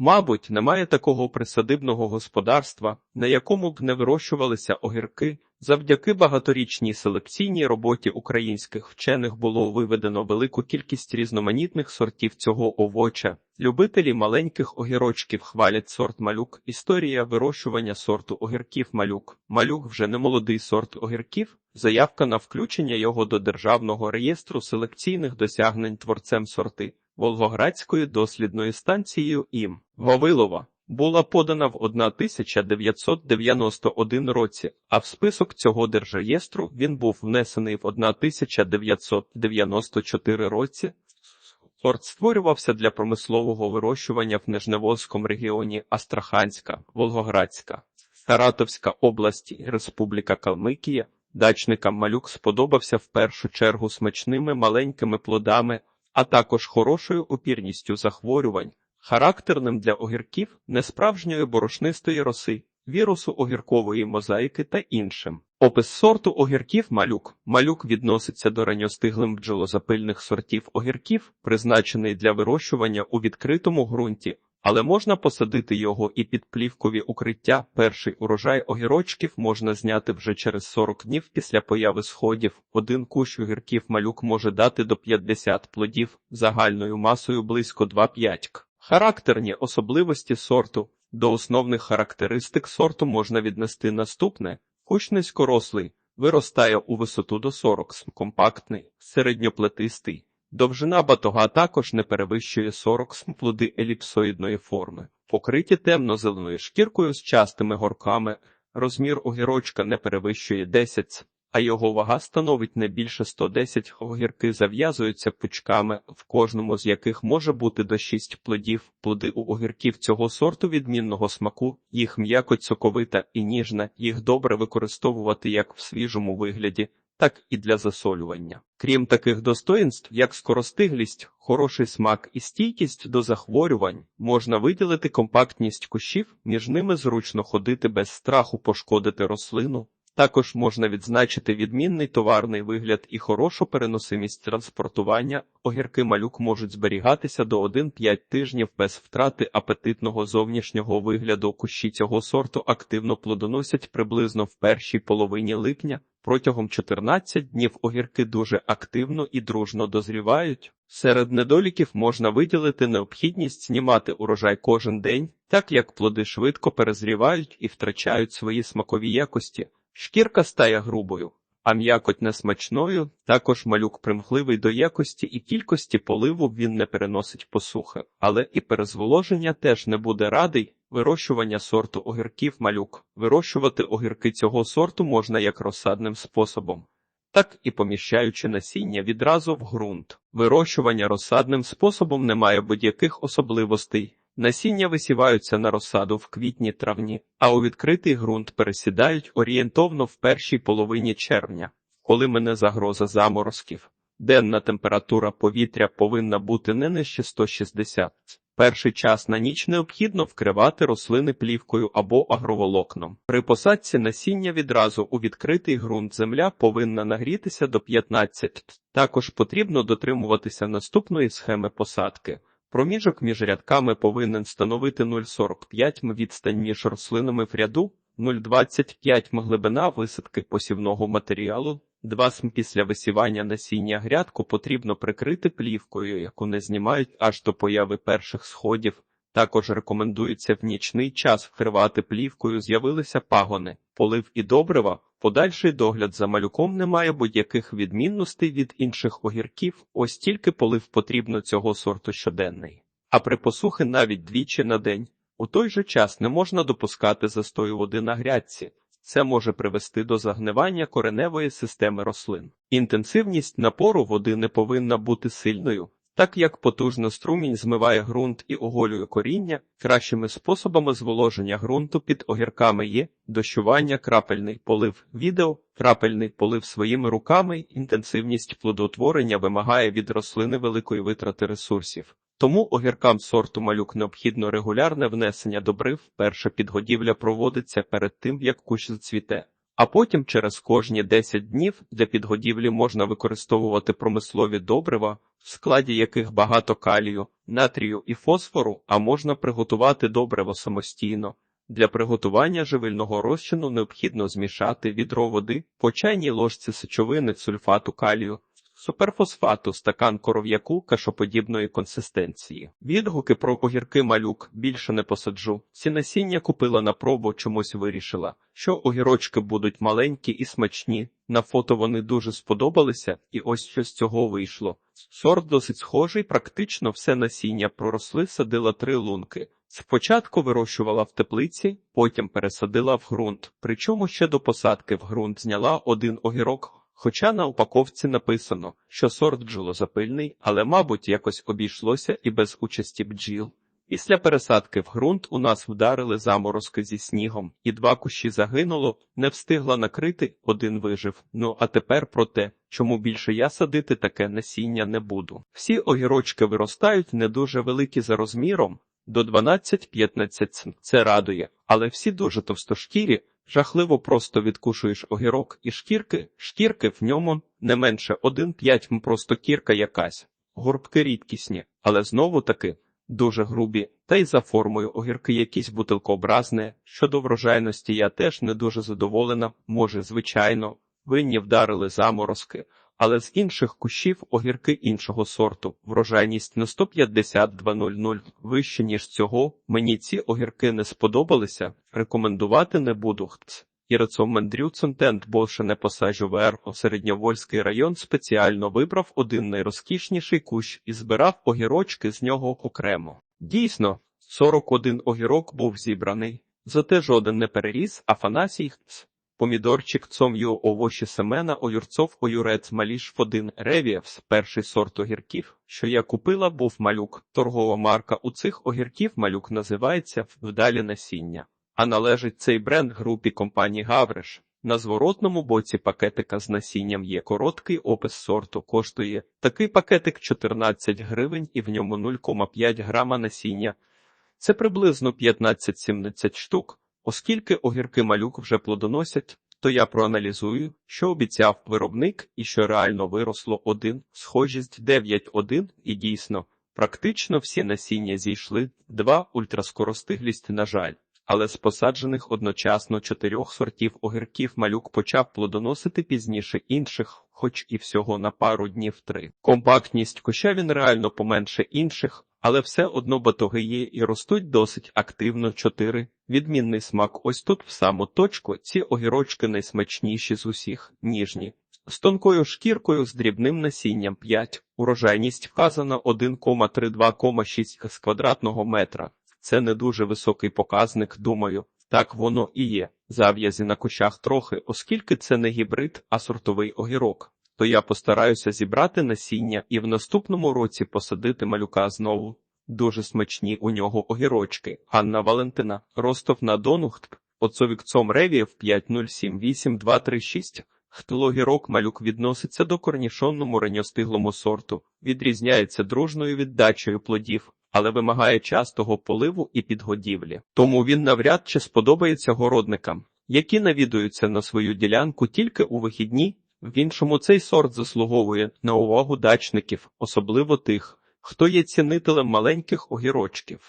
Мабуть, немає такого присадибного господарства, на якому б не вирощувалися огірки. Завдяки багаторічній селекційній роботі українських вчених було виведено велику кількість різноманітних сортів цього овоча. Любителі маленьких огірочків хвалять сорт малюк. Історія вирощування сорту огірків малюк. Малюк вже не молодий сорт огірків. Заявка на включення його до Державного реєстру селекційних досягнень творцем сорти Волгоградською дослідною станцією ІМ Вавилова була подана в 1991 році, а в список цього держреєстру він був внесений в 1994 році. Сорт створювався для промислового вирощування в Нижневодському регіоні Астраханська, Волгоградська, Саратовська область Республіка Калмикія. Дачникам малюк сподобався в першу чергу смачними маленькими плодами, а також хорошою опірністю захворювань, характерним для огірків несправжньої борошнистої роси, вірусу огіркової мозаїки та іншим. Опис сорту огірків малюк. Малюк відноситься до ранньостиглим бджолозапильних сортів огірків, призначений для вирощування у відкритому ґрунті, але можна посадити його і під плівкові укриття. Перший урожай огірочків можна зняти вже через 40 днів після появи сходів. Один кущ огірків малюк може дати до 50 плодів загальною масою близько 2-5 к. Характерні особливості сорту. До основних характеристик сорту можна віднести наступне: кущ низькорослий, виростає у висоту до 40 см, компактний, середньоплетистий. Довжина батога також не перевищує 40 см, плоди еліпсоїдної форми, покриті темно-зеленою шкіркою з частими горками. Розмір огірочка не перевищує 10 см, а його вага становить не більше 110 огірки зав'язуються пучками, в кожному з яких може бути до 6 плодів. Плоди у огірків цього сорту відмінного смаку, їх м'якоть соковита і ніжна, їх добре використовувати як в свіжому вигляді, так і для засолювання. Крім таких достоїнств, як скоростиглість, хороший смак і стійкість до захворювань, можна виділити компактність кущів, між ними зручно ходити без страху пошкодити рослину. Також можна відзначити відмінний товарний вигляд і хорошу переносимість транспортування. Огірки малюк можуть зберігатися до 1-5 тижнів без втрати апетитного зовнішнього вигляду. Кущі цього сорту активно плодоносять приблизно в першій половині липня. Протягом 14 днів огірки дуже активно і дружно дозрівають. Серед недоліків можна виділити необхідність знімати урожай кожен день, так як плоди швидко перезрівають і втрачають свої смакові якості. Шкірка стає грубою, а м'якоть несмачною, також малюк примхливий до якості і кількості поливу він не переносить посухи, але і перезволоження теж не буде радий. Вирощування сорту огірків малюк. Вирощувати огірки цього сорту можна як розсадним способом, так і поміщаючи насіння відразу в ґрунт. Вирощування розсадним способом не має будь-яких особливостей. Насіння висіваються на розсаду в квітні-травні, а у відкритий ґрунт пересідають орієнтовно в першій половині червня, коли мине загроза заморозків. Денна температура повітря повинна бути не нижче 160. Перший час на ніч необхідно вкривати рослини плівкою або агроволокном. При посадці насіння відразу у відкритий ґрунт земля повинна нагрітися до 15. Також потрібно дотримуватися наступної схеми посадки. Проміжок між рядками повинен становити 0,45 м відстань між рослинами в ряду, 0,25 м глибина висадки посівного матеріалу, 2 см після висівання насіння грядку потрібно прикрити плівкою, яку не знімають аж до появи перших сходів. Також рекомендується в нічний час вкривати плівкою, з'явилися пагони, полив і добрива. Подальший догляд за малюком не має будь-яких відмінностей від інших огірків, ось тільки полив потрібно цього сорту щоденний. А при посухи навіть двічі на день. У той же час не можна допускати застою води на грядці. Це може привести до загнивання кореневої системи рослин. Інтенсивність напору води не повинна бути сильною. Так як потужно струмінь змиває ґрунт і оголює коріння, кращими способами зволоження ґрунту під огірками є дощування, крапельний полив відео, крапельний полив своїми руками, інтенсивність плодотворення вимагає від рослини великої витрати ресурсів. Тому огіркам сорту малюк необхідно регулярне внесення добрив. Перша підгодівля проводиться перед тим, як кущ зацвіте. а потім через кожні 10 днів для підгодівлі можна використовувати промислові добрива, в складі яких багато калію, натрію і фосфору, а можна приготувати добриво самостійно. Для приготування живильного розчину необхідно змішати відро води по чайній ложці сечовини сульфату калію, суперфосфату, стакан коров'яку кашоподібної консистенції. Відгуки про огірки малюк більше не посаджу. Ці насіння купила на пробу, чомусь вирішила, що огірочки будуть маленькі і смачні. На фото вони дуже сподобалися, і ось що з цього вийшло. Сорт досить схожий, практично все насіння проросли, садила три лунки. Спочатку вирощувала в теплиці, потім пересадила в ґрунт, причому ще до посадки в ґрунт зняла один огірок, хоча на упаковці написано, що сорт бджолозапильний, але, мабуть, якось обійшлося і без участі бджіл. Після пересадки в ґрунт у нас вдарили заморозки зі снігом, і два кущі загинуло, не встигла накрити, один вижив. Ну а тепер про те, чому більше я садити таке насіння не буду. Всі огірочки виростають не дуже великі за розміром, до 12-15 см. Це радує, але всі дуже товстошкірі, жахливо просто відкушуєш огірок і шкірки, шкірки в ньому не менше 1-5 просто кірка якась. Горбки рідкісні, але знову таки дуже грубі, та й за формою огірки якісь бутилкообразне. Щодо врожайності я теж не дуже задоволена, може, звичайно, винні вдарили заморозки, але з інших кущів огірки іншого сорту. Врожайність на 152,00 вище, ніж цього. Мені ці огірки не сподобалися, рекомендувати не буду. Хц. І рецомендую центент більше не посаджу ВР. Середньовольський район спеціально вибрав один найрозкішніший кущ і збирав огірочки з нього окремо. Дійсно, 41 огірок був зібраний, зате жоден не переріс, Афанасій. Помідорчик цом'ю овочі Семена Оюрцов Оюрець Маліш Фодин Ревіевс, перший сорт огірків, що я купила, був малюк. Торгова марка у цих огірків малюк називається вдалі насіння, а належить цей бренд групі компанії Гавриш. На зворотному боці пакетика з насінням є короткий опис сорту. Коштує такий пакетик 14 гривень і в ньому 0,5 грама насіння. Це приблизно 15-17 штук. Оскільки огірки малюк вже плодоносять, то я проаналізую, що обіцяв виробник і що реально виросло один, схожість 9,1 і дійсно, практично всі насіння зійшли, два ультраскоростиглість, на жаль. Але з посаджених одночасно чотирьох сортів огірків малюк почав плодоносити пізніше інших, хоч і всього на пару днів три. Компактність куща він реально поменше інших, але все одно батоги є і ростуть досить активно чотири. Відмінний смак ось тут в саму точку ці огірочки найсмачніші з усіх, ніжні. З тонкою шкіркою з дрібним насінням 5. Урожайність вказана 1,32,6 з квадратного метра. Це не дуже високий показник, думаю. Так воно і є. Зав'язі на кущах трохи, оскільки це не гібрид, а сортовий огірок. То я постараюся зібрати насіння і в наступному році посадити малюка знову. Дуже смачні у нього огірочки. Анна Валентина, Ростов на Донухт, Оцовікцом Ревіїв 5078236. Хтилогірок малюк відноситься до корнішонному ранньостиглому сорту, відрізняється дружною віддачею плодів, але вимагає частого поливу і підгодівлі. Тому він навряд чи сподобається городникам, які навідуються на свою ділянку тільки у вихідні. В іншому цей сорт заслуговує на увагу дачників, особливо тих, хто є цінителем маленьких огірочків.